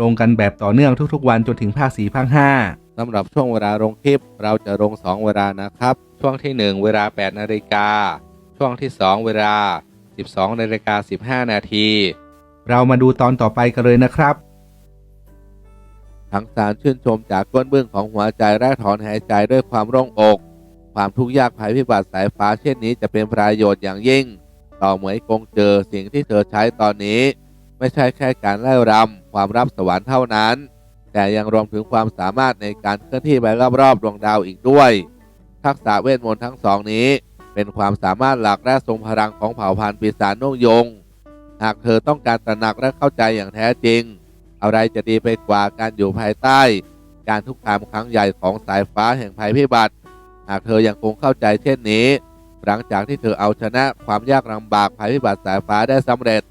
ลงกันแบบต่อเนื่องทุกๆ วันจนถึงภาคสี่ภาคห้าสำหรับช่วงเวลาลงคลิป เราจะลง 2 เวลานะครับ ช่วงทีหนึ่1 เวลา 8 นาฬิกา ช่วงที่ 2 เวลา 12 นาฬิกา 15 นาที เรามาดูตอนต่อไปกันเลยนะครับทั้งสารชื่นชมจากก้นเบื้องของหัวใจและถอนหายใจด้วยความโล่งอก ความทุกข์ยากภัยพิบัติสายฟ้าเช่นนี้จะเป็นประโยชน์อย่างยิ่ง ต่อเหมยกงเจอสิ่งที่เธอใช้ตอนนี้ ไม่ใช่แค่การไล่รำ ความรับสวรรค์เท่านั้น แต่ยังรวมถึงความสามารถในการเคลื่อนที่ไปรอบๆดวงดาวอีกด้วย ทักษะเวทมนต์ทั้งสองนี้ เป็นความสามารถหลักและทรงพลังของเผ่าพันธุ์ปีศาจนกยง หากเธอต้องการตระหนักและเข้าใจอย่างแท้จริง อะไรจะดีไปกว่าการอยู่ภายใต้ การทุกขามครั้งใหญ่ของสายฟ้าแห่งภัยพิบัติ หากเธอยังคงเข้าใจเช่นนี้ หลังจากที่เธอเอาชนะความยากลำบากภัยพิบัติสายฟ้าได้สำเร็จ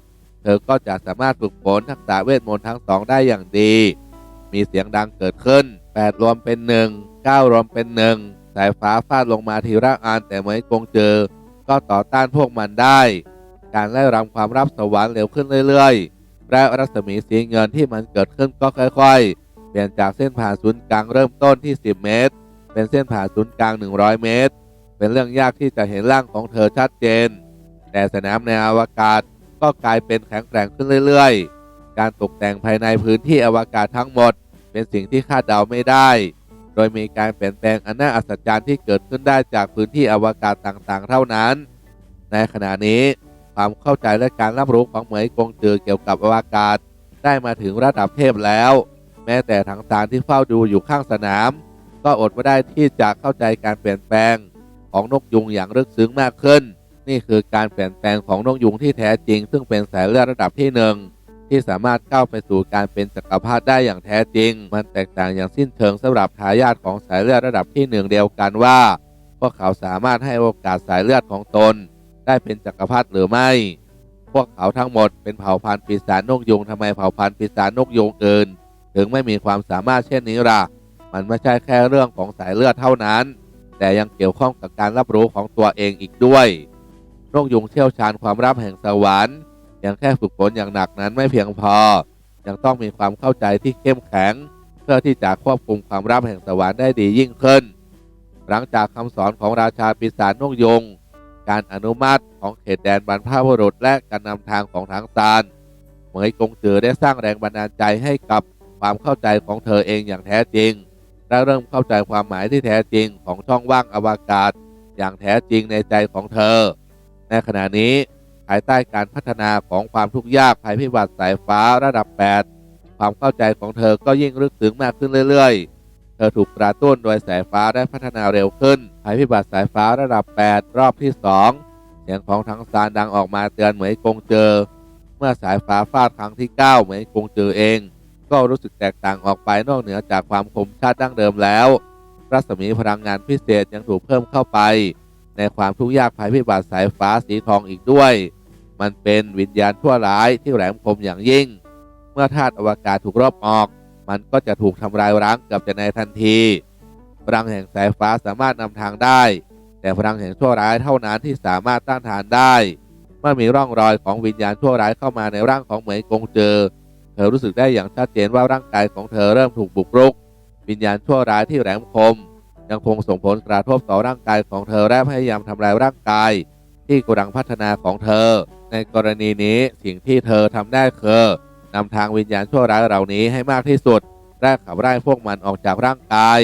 เธอก็จะสามารถฝึกฝนทักษะเวทมนต์ทั้งสองได้อย่างดี มีเสียงดังเกิดขึ้น 8 รวมเป็น1 9รวมเป็น1สายฟ้าฟาดลงมาทีละอันแต่เหมยกงเจอ ก็ต่อต้านพวกมันได้ การไล่รำความรับสวรรค์เร็วขึ้นเรื่อยๆ และรัศมีสีเงินที่มันเกิดขึ้นก็ค่อยๆ เปลี่ยนจากเส้นผ่านศูนย์กลางเริ่มต้นที่ 10 เมตร เป็นเส้นผ่านศูนย์กลาง 100 เมตร เป็นเรื่องยากที่จะเห็นร่างของเธอชัดเจน แต่สนามในอวกาศ ก็กลายเป็นแข็งแกร่งขึ้นเรื่อยๆ การตกแต่งภายในพื้นที่อวกาศทั้งหมด เป็นสิ่งที่คาดเดาไม่ได้ โดยมีการเปลี่ยนแปลงอันน่าอัศจรรย์ที่เกิดขึ้นได้จากพื้นที่อวกาศต่างๆ เท่านั้น ในขณะนี้ความเข้าใจและการรับรู้ของเหมยกงจือเกี่ยวกับอวกาศ ได้มาถึงระดับเทพแล้ว แม้แต่ถังสารที่เฝ้าดูอยู่ข้างสนาม ก็อดไม่ได้ที่จะเข้าใจการเปลี่ยนแปลงของนกยุงอย่างลึกซึ้งมากขึ้น นี่คือการเปลี่ยนแปลงของนกยุงที่แท้จริง ซึ่งเป็นสายเลือดระดับที่หนึ่งที่สามารถก้าวไปสู่การเป็นจักรพรรดิได้อย่างแท้จริง มันแตกต่างอย่างสิ้นเชิงสำหรับทายาทของสายเลือดระดับที่หนึ่งเดียวกันว่า พวกเขาสามารถให้โอกาสสายเลือดของตน ได้เป็นจักรพรรดิหรือไม่ พวกเขาทั้งหมดเป็นเผ่าพันธุ์ปีศาจนกยุงทำไมเผ่าพันธุ์ปีศาจนกยุงอื่นถึงไม่มีความสามารถเช่นนี้ล่ะ มันไม่ใช่แค่เรื่องของสายเลือดเท่านั้น แต่ยังเกี่ยวข้องกับการรับรู้ของตัวเองอีกด้วย นกยุงเชี่ยวชาญความรับแห่งสวรรค์ยังแค่ฝึกฝนอย่างหนักนั้นไม่เพียงพอ ยังต้องมีความเข้าใจที่เข้มแข็ง เพื่อที่จะควบคุมความรับแห่งสวรรค์ได้ดียิ่งขึ้น หลังจากคำสอนของราชาปีศาจนกยุงการอนุมัติของเขตแดนบรรพบุรุษและการนำทางของทางซานเหมยกงจือได้สร้างแรงบันดาลใจให้กับความเข้าใจของเธอเองอย่างแท้จริง และเริ่มเข้าใจความหมายที่แท้จริงของช่องว่างอวกาศ อย่างแท้จริงในใจของเธอ ในขณะนี้ภายใต้การพัฒนาของความทุกข์ยากภัยพิบัติสายฟ้าระดับ 8 ความเข้าใจของเธอก็ยิ่งลึกซึ้งมากขึ้นเรื่อยๆ เธอถูกกระตุ้นโดยสายฟ้าได้พัฒนาเร็วขึ้นภัยพิบัติสายฟ้าระดับ 8 รอบที่ 2 เสียงของทั้งซานดังออกมาเตือนเหมยกงเจอ เมื่อสายฟ้าฟาดครั้งที่ 9 เหมยกงเจอเอง ก็รู้สึกแตกต่างออกไปนอกเหนือจากความคมชัดดั้งเดิมแล้วรัศมีพลังงานพิเศษยังถูกเพิ่มเข้าไป ในความทุกข์ยากภัยพิบัติสายฟ้าสีทองอีกด้วย มันเป็นวิญญาณชั่วร้ายที่แหลมคมอย่างยิ่ง เมื่อธาตุอวกาศถูกรอบออก มันก็จะถูกทำลายร้างเกือบจะในทันที พลังแห่งสายฟ้าสามารถนำทางได้ แต่พลังแห่งชั่วร้ายเท่านั้นที่สามารถต้านทานได้เมื่อมีร่องรอยของวิญญาณชั่วร้ายเข้ามาในร่างของเหมยกงเจอ เธอรู้สึกได้อย่างชัดเจนว่าร่างกายของเธอเริ่มถูกบุกรุก วิญญาณชั่วร้ายที่แหลมคม ยังคงส่งผลกระทบต่อร่างกายของเธอและพยายามทำลายร่างกาย ที่กำลังพัฒนาของเธอ ในกรณีนี้สิ่งที่เธอทำได้คือนำทางวิญญาณชั่วร้ายเหล่านี้ให้มากที่สุดและขับไล่พวกมันออกจากร่างกาย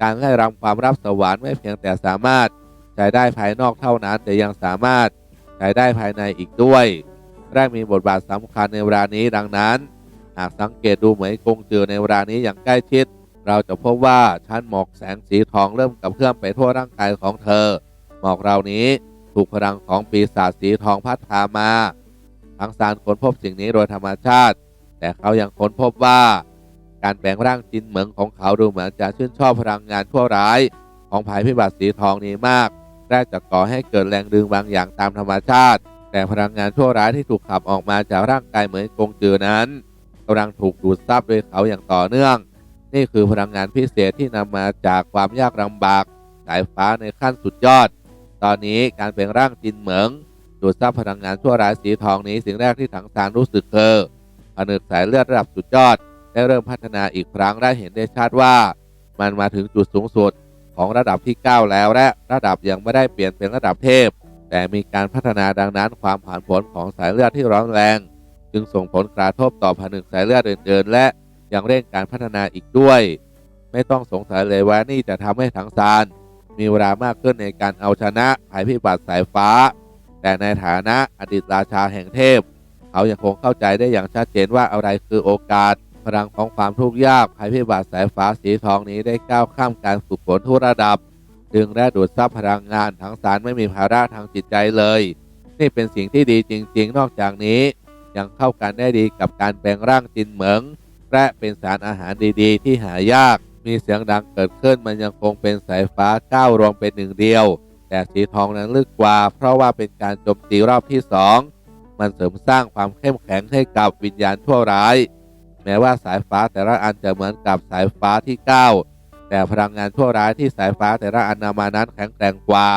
การไล่รำความรับสวรรค์ไม่เพียงแต่สามารถใช้ได้ภายนอกเท่านั้น แต่ยังสามารถใช้ได้ภายในอีกด้วยและมีบทบาทสำคัญในเวลานี้ดังนั้น หากสังเกตดูเหมือนกงจือในเวลานี้อย่างใกล้ชิด เราจะพบว่าชั้นหมอกแสงสีทองเริ่มกระเพื่อมไปทั่วร่างกายของเธอ หมอกเหล่านี้ถูกพลังของปีศาจสีทองพัดพามาทั้งสารค้นพบสิ่งนี้โดยธรรมชาติ แต่เขายังค้นพบว่า การแปลงร่างจินเหมิงของเขาดูเหมือนจะชื่นชอบพลังงานชั่วร้าย ของภัยพิบัติสีทองนี้มากและจะก่อให้เกิดแรงดึงบางอย่างตามธรรมชาติ แต่พลังงานชั่วร้ายที่ถูกขับออกมาจากร่างกายเหมือนกงจือนั้นกำลังถูกดูดซับโดยเขาอย่างต่อเนื่อง นี่คือพลังงานพิเศษที่นำมาจากความยากลำบากสายฟ้าในขั้นสุดยอด ตอนนี้การเป็นร่างจินเหมิงดูดซับพลังงานชั่วร้ายสีทองนี้สิ่งแรกที่ถังซานรู้สึกคือผนึกสายเลือดระดับสุดยอด ได้เริ่มพัฒนาอีกครั้งได้เห็นได้ชัดว่า มันมาถึงจุดสูงสุดของระดับที่ 9 แล้วและระดับยังไม่ได้เปลี่ยนเป็นระดับเทพ แต่มีการพัฒนาดังนั้นความผ่านผลของสายเลือดที่ร้อนแรง จึงส่งผลกระทบต่อผนึกสายเลือดอื่นๆและ ยังเร่งการพัฒนาอีกด้วย ไม่ต้องสงสัยเลยว่านี่จะทำให้ถังซาน มีเวลามากขึ้นในการเอาชนะภัยพิบัติสายฟ้า แต่ในฐานะอดีตราชาแห่งเทพ เขายังคงเข้าใจได้อย่างชัดเจนว่าอะไรคือโอกาสพลังของความทุกข์ยากภัยพิบัติสายฟ้าสีทองนี้ได้ก้าวข้ามการฝึกฝนทุกระดับ ดึงและดูดซับพลังงานทั้งสารไม่มีภาระทางจิตใจเลย นี่เป็นสิ่งที่ดีจริง ๆ นอกจากนี้ ยังเข้ากันได้ดีกับการแปลงร่างจินเหมิง และเป็นสารอาหารดีๆ ที่หายาก มีเสียงดังเกิดขึ้นมันยังคงเป็นสายฟ้าก้าวรวมเป็นหนึ่งเดียว แต่สีทองนั้นลึกกว่า เพราะว่าเป็นการโจมตีรอบที่สองมันเสริมสร้างความเข้มแข็งให้กับวิญญาณชั่วร้าย แม้ว่าสายฟ้าแต่ละอันจะเหมือนกับสายฟ้าที่ 9 แต่พลังงานชั่วร้ายที่สายฟ้าแต่ละอันนำมานั้นแข็งแกร่งกว่า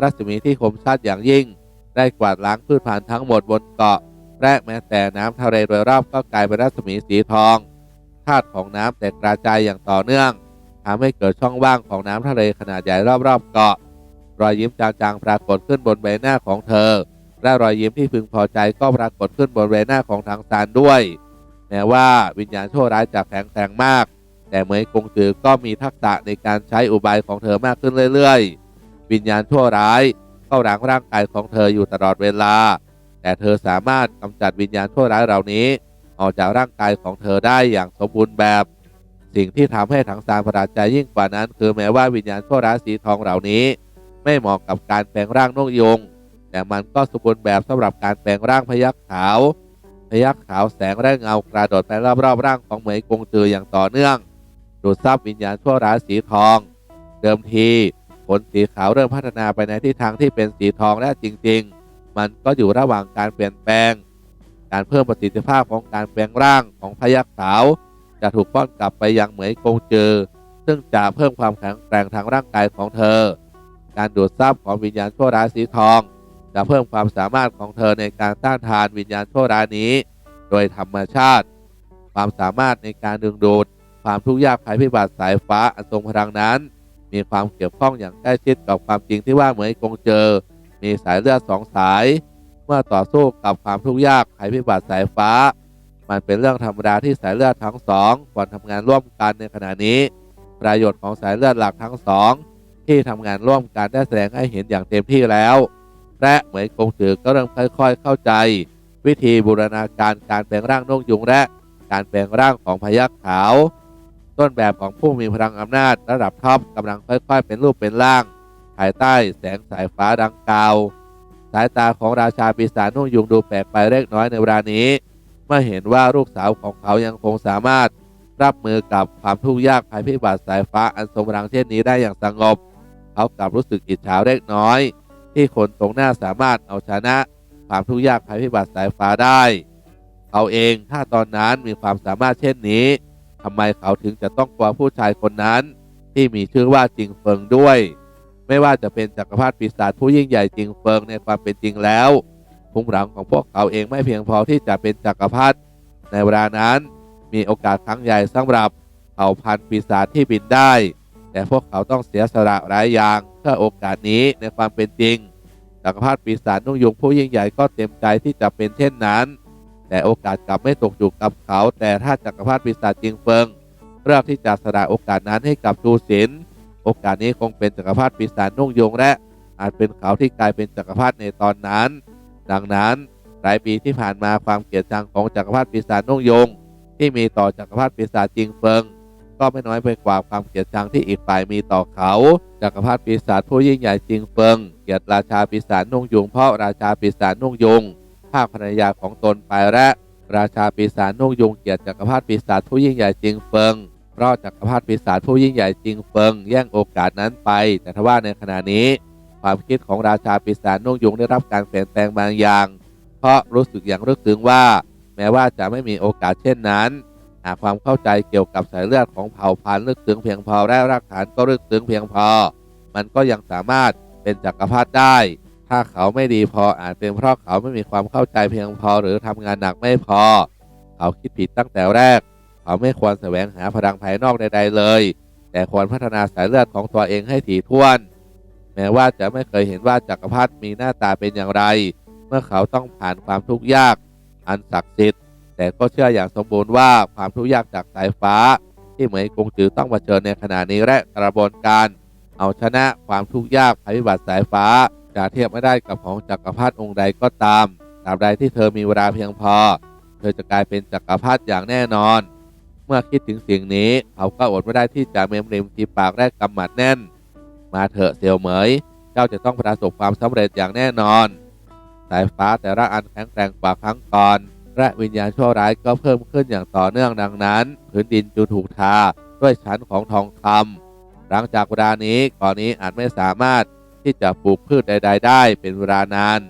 รัศมีที่คมชัดอย่างยิ่ง ได้กวาดล้างพืชพันธุ์ทั้งหมดบนเกาะ และแม้แต่น้ำทะเลโดยรอบก็กลายเป็นรัศมีสีทองธาตุของน้ำแตกกระจายอย่างต่อเนื่องทำให้เกิดช่องว่างของน้ำทะเลขนาดใหญ่รอบๆเกาะ รอยยิ้มจางๆปรากฏขึ้นบนใบหน้าของเธอ และรอยยิ้มที่พึงพอใจก็ปรากฏขึ้นบนใบหน้าของทางซานด้วย แม้ว่าวิญญาณชั่วร้ายจะแข็งแกร่งมาก แต่เหมยกงจือก็มีทักษะในการใช้อุบายของเธอมากขึ้นเรื่อยๆ วิญญาณชั่วร้ายเข้าหลังร่างกายของเธออยู่ตลอดเวลา แต่เธอสามารถกำจัดวิญญาณชั่วร้ายเหล่านี้ ออกจากร่างกายของเธอได้อย่างสมบูรณ์แบบ สิ่งที่ทำให้ถังซานประหลาดใจยิ่งกว่านั้น คือแม้ว่าวิญญาณชั่วร้ายสีทองเหล่านี้ ไม่เหมาะกับการแปลงร่างนกยง แต่มันก็สมบูรณ์แบบสำหรับการแปลงร่างพยักขาวพยักขาวแสงและเงากระโดดไปรอบๆร่างของเหมยกงจืออย่างต่อเนื่องดูดซับวิญญาณชั่วร้ายสีทอง เดิมทีผลสีขาวเริ่มพัฒนาไปในทิศทางที่เป็นสีทองและจริง ๆ มันก็อยู่ระหว่างการเปลี่ยนแปลง การเพิ่มประสิทธิภาพของการแปลงร่างของพยักขาว จะถูกป้อนกลับไปยังเหมยกงเจอ ซึ่งจะเพิ่มความแข็งแกร่งทางร่างกายของเธอ การดูดซับของวิญญาณชั่วร้ายสีทอง จะเพิ่มความสามารถของเธอในการต้านทานวิญญาณชั่วร้ายนี้ โดยธรรมชาติ ความสามารถในการดึงดูดความทุกข์ยากภัยพิบัติสายฟ้าอันทรงพลังนั้น มีความเกี่ยวข้องอย่างใกล้ชิดกับความจริงที่ว่าเหมือนกงเจอ มีสายเลือดสองสาย เมื่อต่อสู้กับความทุกข์ยากภัยพิบัติสายฟ้า มันเป็นเรื่องธรรมดาที่สายเลือดทั้งสองควรทำงานร่วมกันในขณะนี้ ประโยชน์ของสายเลือดหลักทั้งสองที่ทำงานร่วมกันได้แสดงให้เห็นอย่างเต็มที่แล้ว และเหมือนกงจือก็เริ่มค่อยๆ เข้าใจ วิธีบูรณาการการแปลงร่างนกยุงและการแปลงร่างของพยักขาว ต้นแบบของผู้มีพลังอำนาจระดับท็อปกำลังค่อย ๆ เป็นรูปเป็นร่าง ภายใต้แสงสายฟ้าดังกล่าวสายตาของราชาปีศาจนุ่งยุงดูแปลกไปเล็กน้อยในเวลานี้ เมื่อเห็นว่าลูกสาวของเขายังคงสามารถรับมือกับความทุกข์ยากภัยพิบัติสายฟ้าอันทรงพลังเช่นนี้ได้อย่างสงบ เขากลับรู้สึกอิจฉาเล็กน้อย ที่คนตรงหน้าสามารถเอาชนะความทุกข์ยากภัยพิบัติสายฟ้าได้ เขาเองถ้าตอนนั้นมีความสามารถเช่นนี้ทำไมเขาถึงจะต้องกลัวผู้ชายคนนั้น ที่มีชื่อว่าจิงเฟิงด้วย ไม่ว่าจะเป็นจักรพรรดิปีศาจผู้ยิ่งใหญ่จริงเฟิงในความเป็นจริงแล้วภูมิหลังของพวกเขาเองไม่เพียงพอที่จะเป็นจักรพรรดิในเวลานั้น มีโอกาสครั้งใหญ่สำหรับเผ่าพันธุ์ปีศาจที่บินได้ แต่พวกเขาต้องเสียสละหลายอย่างเพื่อโอกาสนี้ในความเป็นจริงจักรพรรดิปีศาจนุ่งยุงผู้ยิ่งใหญ่ก็เต็มใจที่จะเป็นเช่นนั้น แต่โอกาสกลับไม่ตกอยู่กับเขา แต่ถ้าจักรพรรดิปีศาจจริงเฟิงเลือกที่จะสละโอกาสนั้นให้กับจูสิน โอกาสนี้คงเป็นจักรพรรดิปีศาจนุ่งยงและอาจเป็นเขาที่กลายเป็นจักรพรรดิในตอนนั้น ดังนั้นหลายปีที่ผ่านมาความเกลียดชังของจักรพรรดิปีศาจนุ่งยง ที่มีต่อจักรพรรดิปีศาจจิงเฟิง ก็ไม่น้อยไปกว่าความเกลียดชังที่อีกฝ่ายมีต่อเขา จักรพรรดิปีศาจผู้ยิ่งใหญ่จิงเฟิง เกลียดราชาปีศาจนุ่งยงเพราะราชาปีศาจนุ่งยงภาคภรรยาของตนไปและ ราชาปีศาจนุ่งยงเกียรติจักรพรรดิปีศาจผู้ยิ่งใหญ่จิงเฟิง ราะจักรพรรดิปีศาจผู้ยิ่งใหญ่จริงเฟิง แย่งโอกาสนั้นไป แต่ทว่าในขณะนี้ ความคิดของราชาปีศาจนุ่งยุงได้รับการเปลี่ยนแปลงบางอย่าง เพราะรู้สึกอย่างลึกซึ้งว่า แม้ว่าจะไม่มีโอกาสเช่นนั้น หากความเข้าใจเกี่ยวกับสายเลือดของเผ่าพันธุ์ลึกซึ้งเพียงพอและรากฐานก็ลึกซึ้งเพียงพอ มันก็ยังสามารถเป็นจักรพรรดิได้ ถ้าเขาไม่ดีพออาจเป็นเพราะเขาไม่มีความเข้าใจเพียงพอหรือทำงานหนักไม่พอ เขาคิดผิดตั้งแต่แรก เขาไม่ควรแสวงหาพลังภายนอกใดๆเลย แต่ควรพัฒนาสายเลือดของตัวเองให้ถี่ถ้วน แม้ว่าจะไม่เคยเห็นว่าจักรพรรดิมีหน้าตาเป็นอย่างไร เมื่อเขาต้องผ่านความทุกข์ยาก อันศักดิ์สิทธิ์ แต่ก็เชื่ออย่างสมบูรณ์ว่าความทุกข์ยากจากสายฟ้า ที่เหมยกงจือต้องเผชิญในขณะนี้และกระบวนการ เอาชนะความทุกข์ยากภัยพิบัติสายฟ้าจะเทียบไม่ได้กับของจักรพรรดิองค์ใดก็ตามตราบใดที่เธอมีเวลาเพียงพอ เธอจะกลายเป็นจักรพรรดิอย่างแน่นอน เมื่อคิดถึงสิ่งนี้ เขาก็อดไม่ได้ที่จะเมมริมทีปากและกำหมัดแน่น มาเถอะเซียวเหมย เจ้าจะต้องประสบความสำเร็จอย่างแน่นอน สายฟ้าแต่ละอันแข็งแกร่งกว่าครั้งก่อนและวิญญาณชั่วร้ายก็เพิ่มขึ้นอย่างต่อเนื่องดังนั้นพื้นดินจึงถูกทาด้วยชั้นของทองคำหลังจากเวลานี้ก่อนนี้อาจไม่สามารถที่จะปลูกพืชใด ๆ ได้เป็นเวลานาน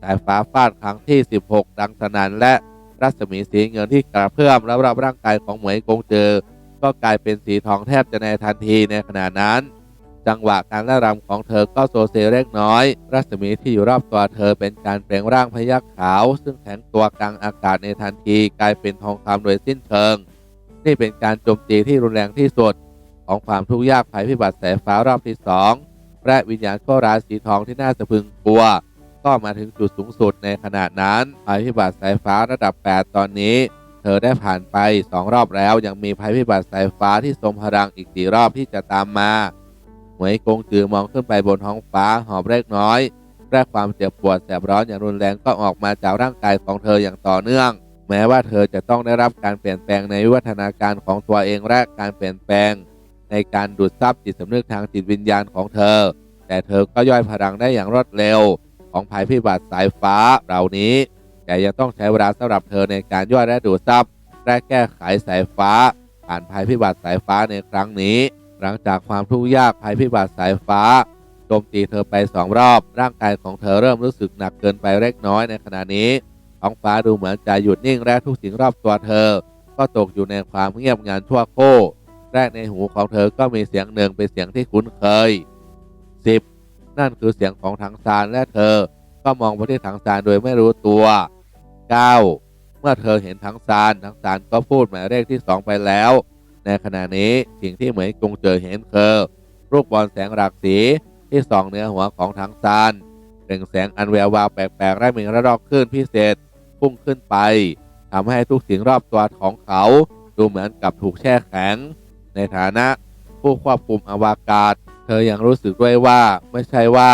สายฟ้าฟาดครั้งที่ 16 ดังสนั่นและ รัศมีสีเงินที่กระเพื่อมแล้วรอบร่างกายของเหมยกงเจอ ก็กลายเป็นสีทองแทบจะในทันทีในขณะนั้น จังหวะการล่ารำของเธอก็โซเซเล็กน้อย รัศมีที่อยู่รอบตัวเธอเป็นการแปลงร่างพยักขาว ซึ่งแข็งตัวกลางอากาศในทันทีกลายเป็นทองคำโดยสิ้นเชิง นี่เป็นการโจมตีที่รุนแรงที่สุดของความทุกข์ยากภัยพิบัติแสงฟ้ารอบที่สองและวิญญาณชั่วร้ายสีทองที่น่าสะพึงกลัว ก็มาถึงจุดสูงสุดในขณะนั้นภัยพิบัติสายฟ้าระดับ 8 ตอนนี้ เธอได้ผ่านไป 2 รอบแล้วยังมีภัยพิบัติสายฟ้าที่ทรงพลังอีกสี่รอบที่จะตามมาหมยกงจือมองขึ้นไปบนท้องฟ้าหอบเล็กน้อยและความเจ็บปวดแสบร้อนอย่างรุนแรงก็ออกมาจากร่างกายของเธออย่างต่อเนื่อง แม้ว่าเธอจะต้องได้รับการเปลี่ยนแปลงในวิวัฒนาการของตัวเองและการเปลี่ยนแปลง ในการดูดซับจิตสำนึกทางจิตวิญญาณของเธอ แต่เธอก็ย่อยพลังได้อย่างรวดเร็ว ของภัยพิบัติสายฟ้าเหล่านี้ แต่ยังต้องใช้เวลาสำหรับเธอในการย่อยและดูดซับและแก้ไขสายฟ้า ผ่านภัยพิบัติสายฟ้าในครั้งนี้ หลังจากความทุกข์ยากภัยพิบัติสายฟ้าโจมตีเธอไปสองรอบ ร่างกายของเธอเริ่มรู้สึกหนักเกินไปเล็กน้อยในขณะนี้ท้องฟ้าดูเหมือนจะหยุดนิ่งและทุกสิ่งรอบตัวเธอ ก็ตกอยู่ในความเงียบงันชั่วโคแรกในหูของเธอก็มีเสียงหนึ่งเป็นเสียงที่คุ้นเคย 10. นั่นคือเสียงของถังซานและเธอ ก็มองไปที่ถังซานโดยไม่รู้ตัว 9. เมื่อเธอเห็นถังซานถังซานก็พูดหมายเลขที่ 2 ไปแล้ว ในขณะนี้สิ่งที่เหมยกงเจอเห็นคือรูปบอลแสงหลากสีที่ส่องเหนือหัวของถังซานเปล่งแสงอันแวววาวแปลกๆและมีระลอกคลื่นพิเศษพุ่งขึ้นไปทำให้ทุกสิ่งรอบตัวของเขาดูเหมือนกับถูกแช่แข็ง ในฐานะผู้ควบคุมอวกาศ เธอยังรู้สึกด้วยว่าไม่ใช่ว่า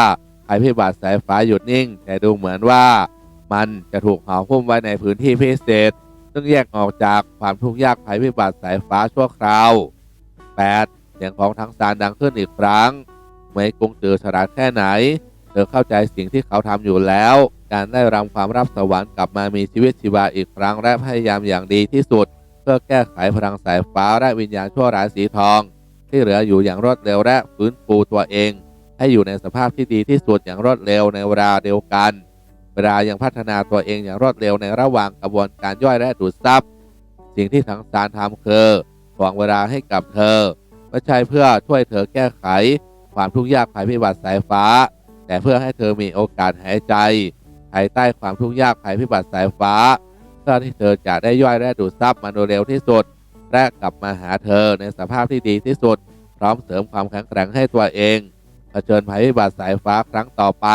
ภัยพิบัติสายฟ้าหยุดนิ่ง แต่ดูเหมือนว่ามันจะถูกห่อหุ้มไว้ในพื้นที่พิเศษ ซึ่งแยกออกจากความทุกข์ยากภัยพิบัติสายฟ้าชั่วคราว 8. เสียงของทั้งสารดังขึ้นอีกครั้งไม่กงเจอฉลาดแค่ไหน เธอเข้าใจสิ่งที่เขาทำอยู่แล้ว การได้รำความรับสวรรค์กลับมามีชีวิตชีวาอีกครั้งและพยายามอย่างดีที่สุด เพื่อแก้ไขพลังสายฟ้าและวิญญาณชั่วร้ายสีทอง ที่เหลืออยู่อย่างรวดเร็วและฟื้นฟูตัวเอง ให้อยู่ในสภาพที่ดีที่สุดอย่างรวดเร็วในเวลาเดียวกัน เวลายังพัฒนาตัวเองอย่างรวดเร็วในระหว่างกระบวนการย่อยและดูดซับสิ่งที่ทั้งสารทำคือถ่วงเวลาให้กับเธอไม่ใช่เพื่อช่วยเธอแก้ไข ความทุกข์ยากภัยพิบัติสายฟ้า แต่เพื่อให้เธอมีโอกาสหายใจภายใต้ความทุกข์ยากภัยพิบัติสายฟ้า เพื่อที่เธอจะได้ย่อยและดูดซับมันโดยเร็วที่สุด และกลับมาหาเธอในสภาพที่ดีที่สุด พร้อมเสริมความแข็งแกร่งให้ตัวเองเผชิญภัยพิบัติสายฟ้าครั้งต่อไป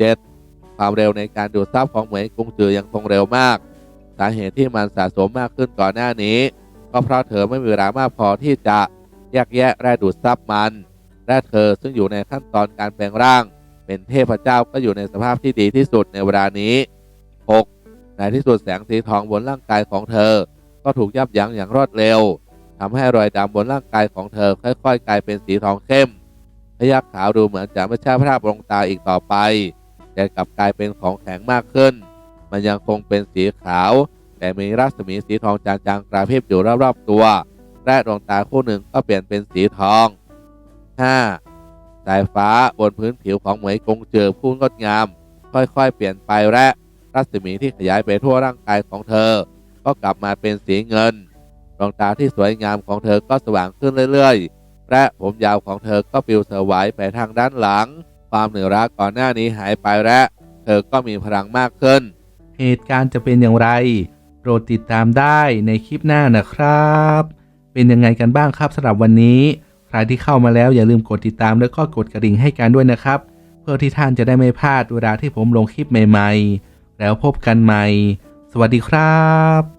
7. ความเร็วในการดูดซับของเหมยกุงจือยังคงเร็วมาก สาเหตุที่มันสะสมมากขึ้นก่อนหน้านี้ ก็เพราะเธอไม่มีเวลามากพอที่จะแยกแยะและดูดซับมัน และเธอซึ่งอยู่ในขั้นตอนการแปลงร่าง เป็นเทพเจ้าก็อยู่ในสภาพที่ดีที่สุดในเวลานี้ 6. ในที่สุดแสงสีทองบนร่างกายของเธอ ก็ถูกยับยั้งอย่างรวดเร็วทำให้รอยดำบนร่างกายของเธอค่อย ๆ กลายเป็นสีทองเข้มพยักขาวดูเหมือนจะไม่ใช่ภาพลงตาอีกต่อไป แต่กลับกลายเป็นของแข็งมากขึ้น มันยังคงเป็นสีขาว แต่มีรัศมีสีทองจางๆกระพริบอยู่รอบๆตัว และดวงตาคู่หนึ่งก็เปลี่ยนเป็นสีทอง 5. สายฟ้าบนพื้นผิวของเหมยกงเจอผู้งดงาม ค่อยๆ เปลี่ยนไปและรัศมีที่ขยายไปทั่วร่างกายของเธอ ก็กลับมาเป็นสีเงิน ดวงตาที่สวยงามของเธอก็สว่างขึ้นเรื่อยๆ และผมยาวของเธอก็ปลิวสวายไปทางด้านหลัง ความเหนื่อยล้าก่อนหน้านี้หายไปและเธอก็มีพลังมากขึ้น เหตุการณ์จะเป็นอย่างไร โปรดติดตามได้ในคลิปหน้านะครับ เป็นยังไงกันบ้างครับสำหรับวันนี้ใครที่เข้ามาแล้วอย่าลืมกดติดตามแล้วก็กดกระดิ่งให้กันด้วยนะครับ เพื่อที่ท่านจะได้ไม่พลาดเวลาที่ผมลงคลิปใหม่ ๆ แล้วพบกันใหม่ สวัสดีครับ